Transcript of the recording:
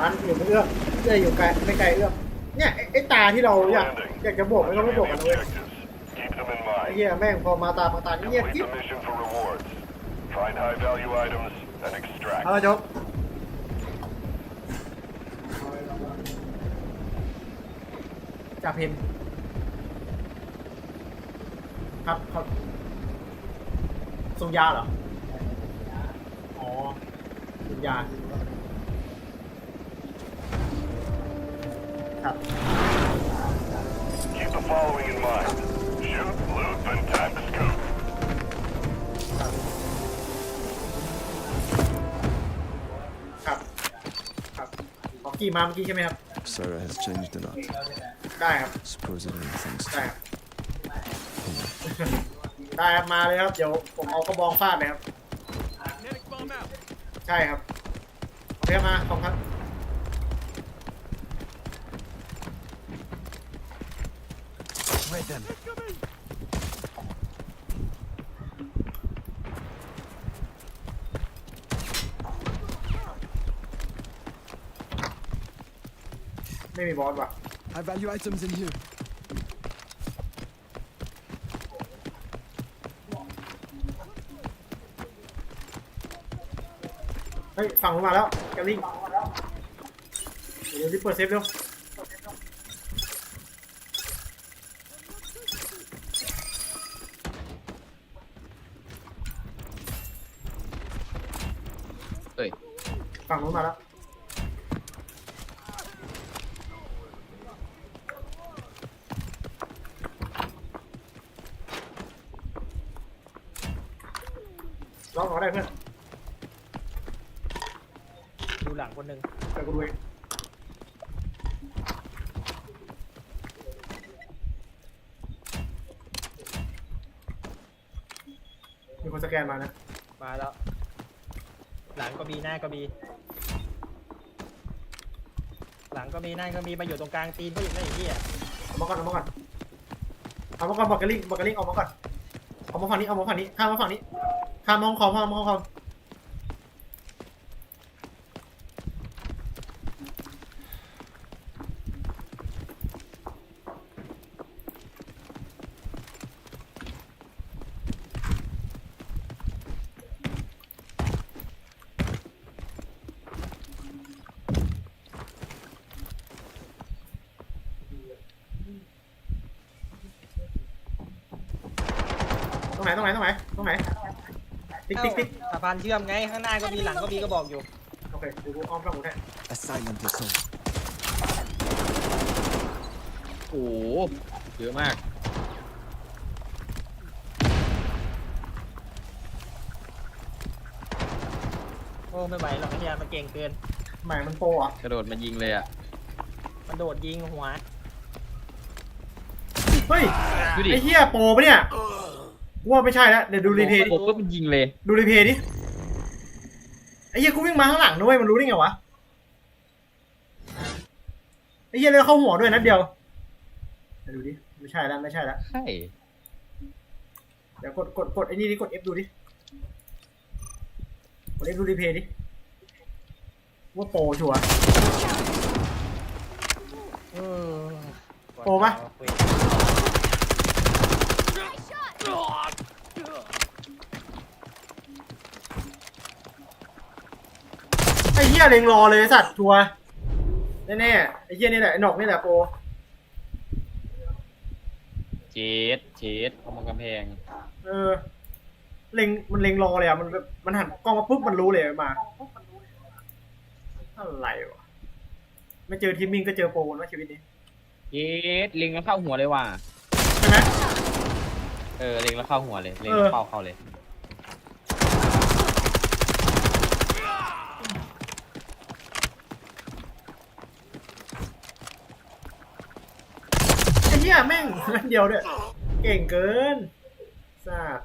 ร้านอยู่ไม่เอื้อมเอื้ออยู่ไกลไม่ไกลเอื้อมเนี่ยไอ้ไอ้ตาที่เราอยากอยากจะบวกมันก็ไม่บวกกันเลย Keep them in ไอ้ mind. เหี้ยแม่งพอมาตามาตาเงียบ Complete กิ๊บ the mission for rewards. Find high value items and extract. เอาละจ๊บจ่าเพนครับครับส่งยาเหรอ อ๋อส่งยา ครับ Keep the following in mind. Shoot, loot, then time to scoop. ครับ ครับขอกี่มาเมื่อกี้ใช่ไหมครับ Sarah has changed a lot. ได้ครับ Supposedly thanks ได้ to ครับ ได้ครับมาเลยครับ เดี๋ยวผมเอากระบองฟาดเลยครับ ใช่ครับโอเคมาขอบคุณครับ Wait then. ไม่มีบอสว่ะ I value items in here. เฮ้ย ฝั่งผมมาแล้วแกลลิงเดี๋ยวรีบเปิดเซฟเร็ว เอ้ยฝั่งนู้นมาแล้วลองขอได้เพื่อนดูหลังคนหนึ่งเดี๋ยวกูดูเองมีคนสแกนมานะ มาแล้ว หลังก็มีหน้าก็มี หลังก็มีหน้าก็มีมาอยู่ตรงกลางตีนก็อยู่ไม่อยู่ที่อะเอามาก่อนเอามาก่อนเอามาก่อนบอกกระลิงบอกกระลิงเอามาก่อนเอามาฝั่งนี้เอามาฝั่งนี้ข้ามมาฝั่งนี้ข้ามมองคอมข้ามมองคอม รงไหนตรงไหนตรงไหนตรงไหนติ๊กติ๊กติ๊กสะพานเชื่อมไงข้างหน้าก็มีหลังก็มีก็บอกอยู่โอเคเดี๋ยวกูอ้อมฝั่งกูแทน A silent assault. โอ้โหเยอะมากโอ้ไม่ไหวหรอกไอ้เหี้ยมันเก่งเกินหมายมันโปรอะกระโดดมายิงเลยอะมันโดดยิงหัวเฮ้ยดูดิไอ้เหี้ยโปรปะเนี่ย กูว่าไม่ใช่แล้วเดี๋ยวดูรีเพย์ดิผมก็มันยิงเลย ดูรีเพย์ดิไอ้เหี้ยกูวิ่งมาข้างหลังนะเว้ยมันรู้ได้ไงวะไอ้เหี้ยเลยเข้าหัวด้วยนัดเดียวเดี๋ยวดูดิไม่ใช่แล้วไม่ใช่แล้วใช่เดี๋ยวกดกดกดไอ้นี่ดิกด F ดูดิกด F ดูรีเพย์ดิว่าโปรชัวร์เออโปรปะ อ้เหี้ยเล็งรอเลยไอ้สัตว์ชัวร์แน่ๆไอ้เหี้ยนี่แหละไอ้หนอกนี่แหละโปรเจดเจดเอามากำแพง เออเล็งมันเล็งรอเลยอะมันแบบมันหันกล้องมาปุ๊บมันรู้เลยมาอะไรวะไม่เจอทีมมิงก็เจอโปรนะชีวิตนี้เจดเล็งแล้วเข้าหัวเลยว่ะใช่ไหมเออเล็งแล้วเข้าหัวเลยเล็งเอแล้อวเข้าเข้าเลย เนี่ยแม่งนัดเดียวด้วย เก่งเกินทราบ